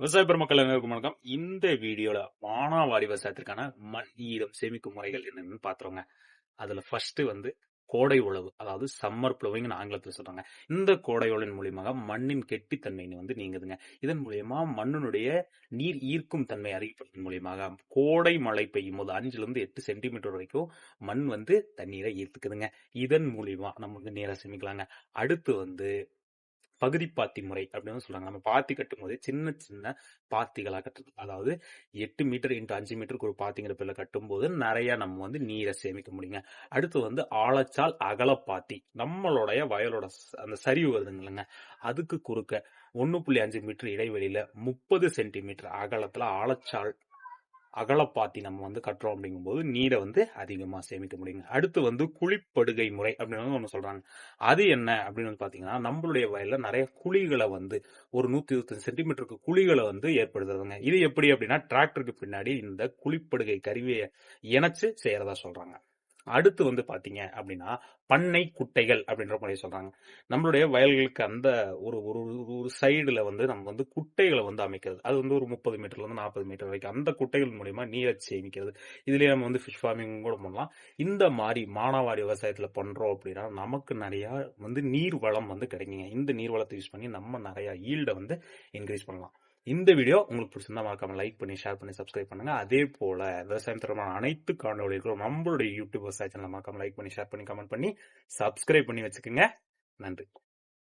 விவசாய பெருமக்கள் அனைவருக்கும் வணக்கம். இந்த வீடியோல மானாவாரி விவசாயத்திற்கான மண் ஈரம் சேமிக்கும் முறைகள் என்னன்னு பாத்துறோங்க அதுல ஃபர்ஸ்ட் வந்து கோடை உழவு அதாவது சம்மர் ப்ளோவிங் ஆங்கிலத்தில் சொல்றாங்க. இந்த கோடை உழவின் மூலியமாக மண்ணின் கெட்டித்தன்மை வந்து நீங்குதுங்க. இதன் மூலியமா மண்ணினுடைய நீர் ஈர்க்கும் தன்மை அறிவிப்பதன் மூலியமாக கோடை மழை பெய்யும் போது அஞ்சுல இருந்து எட்டு சென்டிமீட்டர் வரைக்கும் மண் வந்து தண்ணீரை ஈர்த்துக்குதுங்க. இதன் மூலியமா வந்து நீரை சேமிக்கலாங்க. அடுத்து வந்து பகுதி பாத்தி முறை அப்படின்னு சொல்றாங்க. நம்ம பாத்தி கட்டும் போது சின்ன சின்ன பாத்திகளாக கட்டுறது. அதாவது எட்டு மீட்டர் இன்ட்டு அஞ்சு மீட்டருக்கு ஒரு பாத்திங்கிற பேர்ல கட்டும் போது நிறைய நம்ம வந்து நீரை சேமிக்க முடியுங்க. அடுத்து வந்து ஆழச்சால் அகலப்பாத்தி நம்மளுடைய வயலோட அந்த சரிவு வருதுங்களங்க அதுக்கு குறுக்க ஒன்று புள்ளி அஞ்சு மீட்டர் இடைவெளியில முப்பது சென்டிமீட்டர் அகலத்துல ஆழச்சால் அகலப்பாத்தி நம்ம வந்து கட்டுறோம் அப்படிங்கும்போது நீரை வந்து அதிகமாக சேமிக்க முடியுங்க. அடுத்து வந்து குழிப்படுகை முறை அப்படின்னு ஒன்று சொல்கிறாங்க அது என்ன அப்படின்னு வந்து நம்மளுடைய வயலில் நிறைய குழிகளை வந்து ஒரு நூற்றி இருபத்தஞ்சு சென்டிமீட்டருக்கு குழிகளை வந்து ஏற்படுத்துறதுங்க. இது எப்படி அப்படின்னா டிராக்டருக்கு பின்னாடி இந்த குழிப்படுகை கருவியை இணைச்சு செய்கிறதா சொல்கிறாங்க அடுத்து வந்து பார்த்தீங்க அப்படின்னா பண்ணை குட்டைகள் அப்படின்ற மாதிரி சொல்றாங்க. நம்மளுடைய வயல்களுக்கு அந்த ஒரு ஒரு ஒரு- ஒரு சைடுல வந்து நம்ம வந்து குட்டைகளை வந்து அமைக்கிறது. அது வந்து ஒரு முப்பது மீட்டர்ல இருந்து நாற்பது மீட்டர் வரைக்கும். அந்த குட்டைகள் மூலியமா நீரை சேமிக்கிறது. இதுலயே நம்ம வந்து ஃபிஷ் ஃபார்மிங் கூட பண்ணலாம். இந்த மாதிரி மானாவாரி விவசாயத்துல பண்றோம் அப்படின்னா நமக்கு நிறைய வந்து நீர் வளம் வந்து கிடைக்குங்க. இந்த நீர் வளத்தை யூஸ் பண்ணி நம்ம நிறைய ஈல்டை வந்து இன்க்ரீஸ் பண்ணலாம். இந்த வீடியோ உங்களுக்கு பிடிச்சிருந்தா மறக்காம லைக் பண்ணி ஷேர் பண்ணி சப்ஸ்கிரைப் பண்ணுங்க. அதே போல விவசாயம் தொடர்பான அனைத்து காணொலிகளும் நம்மளுடைய யூடியூப் விவசாய சேனல் மறக்காம லைக் பண்ணி ஷேர் பண்ணி கமெண்ட் பண்ணி சப்ஸ்கிரைப் பண்ணி வச்சுக்கோங்க. நன்றி.